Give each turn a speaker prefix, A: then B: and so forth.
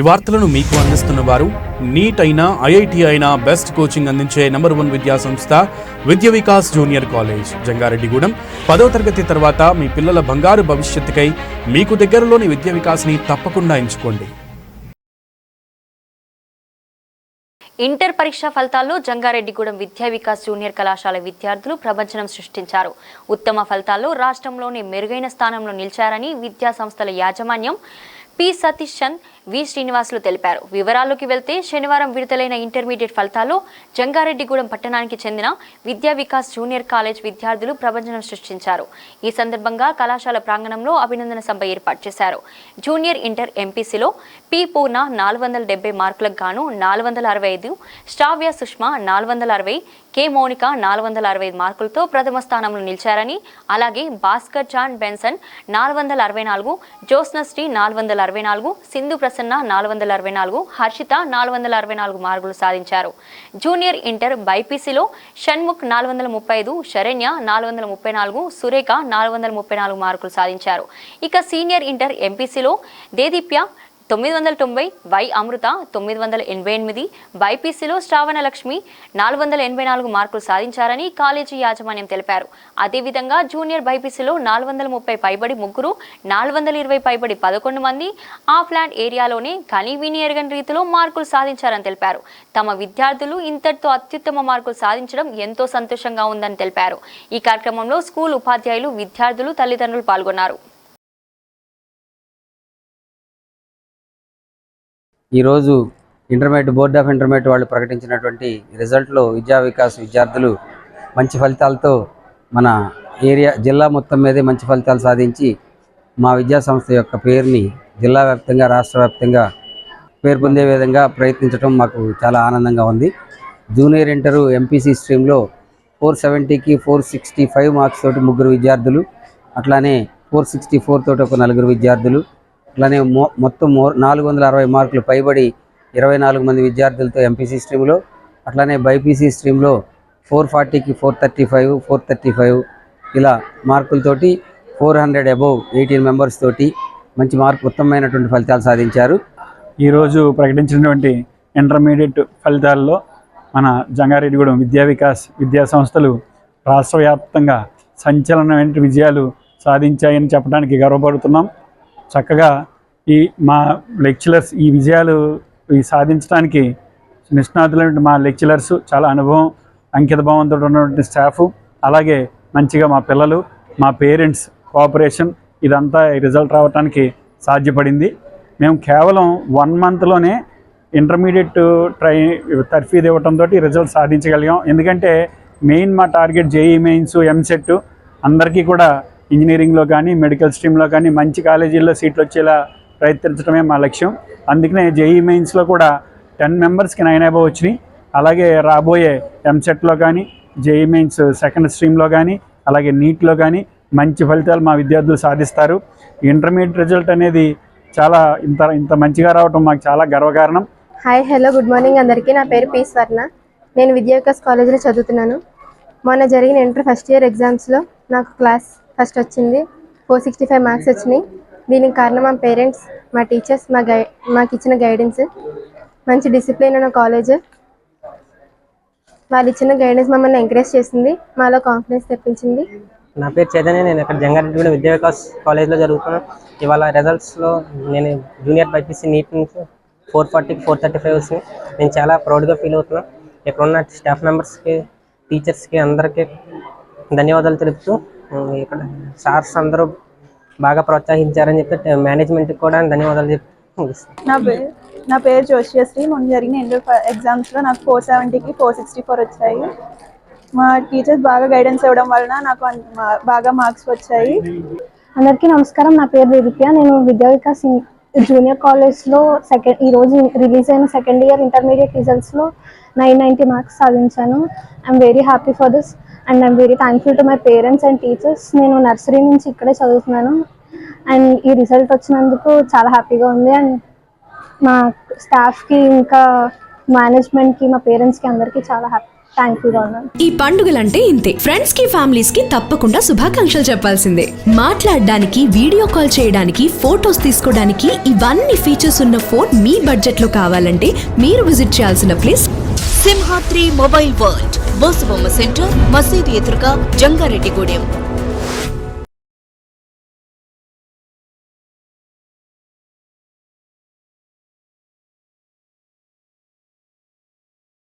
A: ఈ వార్తలను మీకు అందిస్తున్న వారు నీట్ అయినా ఐఐటి అయినా బెస్ట్ కోచింగ్ అందించే నంబర్ వన్ విద్యా సంస్థ విద్య వికాస్ జూనియర్ కాలేజ్ జంగారెడ్డిగూడెం. పదో తరగతి తర్వాత మీ పిల్లల బంగారు భవిష్యత్తుకై మీకు దగ్గరలోని విద్య వికాస్ని తప్పకుండా ఎంచుకోండి.
B: ఇంటర్ పరీక్షా ఫలితాల్లో జంగారెడ్డిగూడెం విద్యా వికాస్ జూనియర్ కళాశాల విద్యార్థులు ప్రపంచనం సృష్టించారు. ఉత్తమ ఫలితాల్లో రాష్ట్రంలోని మెరుగైన స్థానంలో నిలిచారని విద్యా సంస్థల యాజమాన్యం పి సతీష్ చంద్ వి శ్రీనివాసులు తెలిపారు. వివరాల్లోకి వెళ్తే శనివారం విడుదలైన ఇంటర్మీడియట్ ఫలితాల్లో జంగారెడ్డిగూడెం పట్టణానికి చెందిన విద్యా వికాస్ జూనియర్ కాలేజ్ విద్యార్థులు ప్రపంచనం సృష్టించారు. ఈ సందర్భంగా కళాశాల ప్రాంగణంలో అభినందన సభ ఏర్పాటు చేశారు. జూనియర్ ఇంటర్ ఎంపీసీలో పి పూర్ణ నాలుగు వందల డెబ్బై మార్కులకు గాను నాలుగు వందల అరవై ఐదు శ్రావ్య సుష్మా నాలుగు వందల అరవై కె మౌనిక నాలుగు వందల అరవై ఐదు మార్కులతో ప్రథమ స్థానంలో నిలిచారని అలాగే భాస్కర్ చాన్ బెన్సన్ నాలుగు వందల అరవై నాలుగు జ్యోత్స్నశ్రీ నాలుగు వందల అరవై నాలుగు సింధు ప్రసాద్ ప్రసన్న నాలుగు వందల అరవై నాలుగు హర్షిత నాలుగు వందల అరవై నాలుగు మార్కులు సాధించారు. జూనియర్ ఇంటర్ బైపీసీలో షణ్ముఖ్ నాలుగు వందల ముప్పై ఐదు శరణ్య నాలుగు వందల ముప్పై నాలుగు సురేఖ నాలుగు వందల ముప్పై నాలుగు మార్కులు సాధించారు. ఇక సీనియర్ ఇంటర్ ఎంపీసీలో దేదీప్య తొమ్మిది వందల తొంభై వై అమృత తొమ్మిది వందల ఎనభై ఎనిమిది బైపీసీలో శ్రావణ లక్ష్మి నాలుగు వందల ఎనభై నాలుగు మార్కులు సాధించారని కాలేజీ యాజమాన్యం తెలిపారు. అదేవిధంగా జూనియర్ బైపీసీలో నాలుగు వందల ముప్పై పైబడి ముగ్గురు నాలుగు వందల ఇరవై పైబడి పదకొండు మంది ఆఫ్లాండ్ ఏరియాలోనే కనీవిని ఎరగని రీతిలో మార్కులు సాధించారని తెలిపారు. తమ విద్యార్థులు ఇంతటితో అత్యుత్తమ మార్కులు సాధించడం ఎంతో సంతోషంగా ఉందని తెలిపారు. ఈ కార్యక్రమంలో స్కూల్ ఉపాధ్యాయులు విద్యార్థులు తల్లిదండ్రులు పాల్గొన్నారు.
C: ఈరోజు ఇంటర్మీడియట్ బోర్డ్ ఆఫ్ ఇంటర్మీడియట్ వాళ్ళు ప్రకటించినటువంటి రిజల్ట్లో విద్యా వికాస్ విద్యార్థులు మంచి ఫలితాలతో మన ఏరియా జిల్లా మొత్తం మీదే మంచి ఫలితాలు సాధించి మా విద్యా సంస్థ యొక్క పేరుని జిల్లా వ్యాప్తంగా రాష్ట్ర వ్యాప్తంగా పేరు పొందే విధంగా ప్రయత్నించడం మాకు చాలా ఆనందంగా ఉంది. జూనియర్ ఇంటరు ఎంపీసీ స్ట్రీమ్లో ఫోర్ సెవెంటీకి ఫోర్ సిక్స్టీ ఫైవ్ మార్క్స్ తోటి ముగ్గురు విద్యార్థులు అట్లానే ఫోర్ సిక్స్టీ ఫోర్ తోటి ఒక నలుగురు విద్యార్థులు అట్లానే మొ మొత్తం నాలుగు వందల అరవై మార్కులు పైబడి ఇరవై నాలుగు మంది విద్యార్థులతో ఎంపీసీ స్ట్రీమ్లో అట్లానే బైపీసీ స్ట్రీమ్లో ఫోర్ ఫార్టీకి four thirty five four thirty five ఇలా మార్కులతోటి four hundred above eighteen members తోటి మంచి మార్కు ఉత్తమమైనటువంటి ఫలితాలు సాధించారు.
D: ఈరోజు ప్రకటించినటువంటి ఇంటర్మీడియట్ ఫలితాల్లో మన జంగారెడ్డిగూడెం విద్యా వికాస్ విద్యా సంస్థలు రాష్ట్ర వ్యాప్తంగా సంచలనమైన విజయాలు సాధించాయని చెప్పడానికి గర్వపడుతున్నాం. చక్కగా ఈ మా లెక్చరర్స్ ఈ విజయాలు ఈ సాధించడానికి నిష్ణాతులైన మా లెక్చరర్స్ చాలా అనుభవం అంకిత భావంతో ఉన్నటువంటి స్టాఫ్ అలాగే మంచిగా మా పిల్లలు మా పేరెంట్స్ కోఆపరేషన్ ఇదంతా ఈ రిజల్ట్ రావడానికి సాధ్యపడింది. మేము కేవలం వన్ మంత్లోనే ఇంటర్మీడియట్ ట్రై తర్ఫీదు ఇవ్వడంతో రిజల్ట్ సాధించగలిగాం. ఎందుకంటే మెయిన్ మా టార్గెట్ జేఈ మెయిన్స్ ఎంసెట్ అందరికీ కూడా ఇంజనీరింగ్లో కానీ మెడికల్ స్ట్రీమ్లో కానీ మంచి కాలేజీల్లో సీట్లు వచ్చేలా ప్రయత్నించడమే మా లక్ష్యం. అందుకనే జేఈ మెయిన్స్లో కూడా టెన్ మెంబర్స్కి నైన్ అబవ్ వచ్చినాయి. అలాగే రాబోయే ఎంసెట్లో కానీ జేఈ మెయిన్స్ సెకండ్ స్ట్రీమ్లో కానీ అలాగే నీట్లో కానీ మంచి ఫలితాలు మా విద్యార్థులు సాధిస్తారు. ఇంటర్మీడియట్ రిజల్ట్ అనేది చాలా ఇంత ఇంత మంచిగా రావటం మాకు చాలా గర్వకారణం.
E: హాయ్ హలో గుడ్ మార్నింగ్ అందరికీ. నా పేరు పి స్వర్ణ. నేను విద్యావికాస్ కాలేజీలో చదువుతున్నాను. మొన్న జరిగిన ఇంటర్ ఫస్ట్ ఇయర్ ఎగ్జామ్స్లో నాకు క్లాస్ ఫస్ట్ వచ్చింది. ఫోర్ సిక్స్టీ ఫైవ్ మార్క్స్ వచ్చినాయి. దీనికి కారణం మా పేరెంట్స్ మా టీచర్స్ మా గై మాకు ఇచ్చిన గైడెన్స్ మంచి డిసిప్లిన్ ఉన్న కాలేజ్ వాళ్ళు ఇచ్చిన గైడెన్స్ మమ్మల్ని ఎంకరేజ్ చేసింది. మాలో కాన్ఫిడెన్స్ తెప్పించింది.
F: నా పేరు చైతన్య. నేను ఇక్కడ జంగారెడ్డి విద్యా వికాస్ కాలేజ్లో జరుగుతున్నాను ఇవాళ రిజల్ట్స్లో నేను జూనియర్ బైపీసీ నీట్ నుంచి ఫోర్ ఫార్టీకి ఫోర్ థర్టీ ఫైవ్ వచ్చినాయి. నేను చాలా ప్రౌడ్గా ఫీల్ అవుతున్నాను ఇక్కడ ఉన్న స్టాఫ్ మెంబర్స్కి టీచర్స్కి అందరికీ ధన్యవాదాలు తెలుపుతూ ఇక్కడ సార్స్ అందరూ బాగా ప్రోత్సహించారని చెప్పి మేనేజ్మెంట్కి కూడా ధన్యవాదాలు ముగిస్తాను
G: నా పేరు నా పేరు జోషియశ్రీ మొన్న జరిగిన ఇంటర్ ఎగ్జామ్స్లో నాకు ఫోర్ సెవెంటీకి ఫోర్ సిక్స్టీ ఫోర్ వచ్చాయి. మా టీచర్స్ బాగా గైడెన్స్ ఇవ్వడం వలన నాకు బాగా మార్క్స్ వచ్చాయి.
H: అందరికీ నమస్కారం. నా పేరు దేదిప్య నేను విద్యా వికాస్ జూనియర్ కాలేజ్లో సెకండ్ ఈ రోజు రిలీజ్ అయిన సెకండ్ ఇయర్ ఇంటర్మీడియట్ రిజల్ట్స్లో నైన్ నైంటీ మార్క్స్ సాధించాను. I'm very happy for this and I'm very thankful to my parents and teachers నేను నర్సరీ నుంచి ఇక్కడే చదువుతున్నాను. అండ్ ఈ రిజల్ట్ వచ్చినందుకు చాలా హ్యాపీగా ఉంది. అండ్ మా స్టాఫ్కి ఇంకా మేనేజ్మెంట్కి మా పేరెంట్స్కి అందరికీ చాలా హ్యాపీ థ్యాంక్ యూ
I: ఈ పండుగలంటే ఇంతే. ఫ్రెండ్స్కి ఫ్యామిలీస్కి తప్పకుండా శుభాకాంక్షలు చెప్పాల్సిందే. మాట్లాడడానికి వీడియో కాల్ చేయడానికి ఫోటోస్ తీసుకోవడానికి ఇవన్నీ ఫీచర్స్ ఉన్న ఫోన్ మీ బడ్జెట్లో కావాలంటే మీరు విజిట్ చేయాల్సిన place
J: Simhadri mobile world Bosubomma centre ಮಸೀದಿ ಎದುರುಗ ಜಂಗಾರೆಡ್ಡಿಗೂಡెం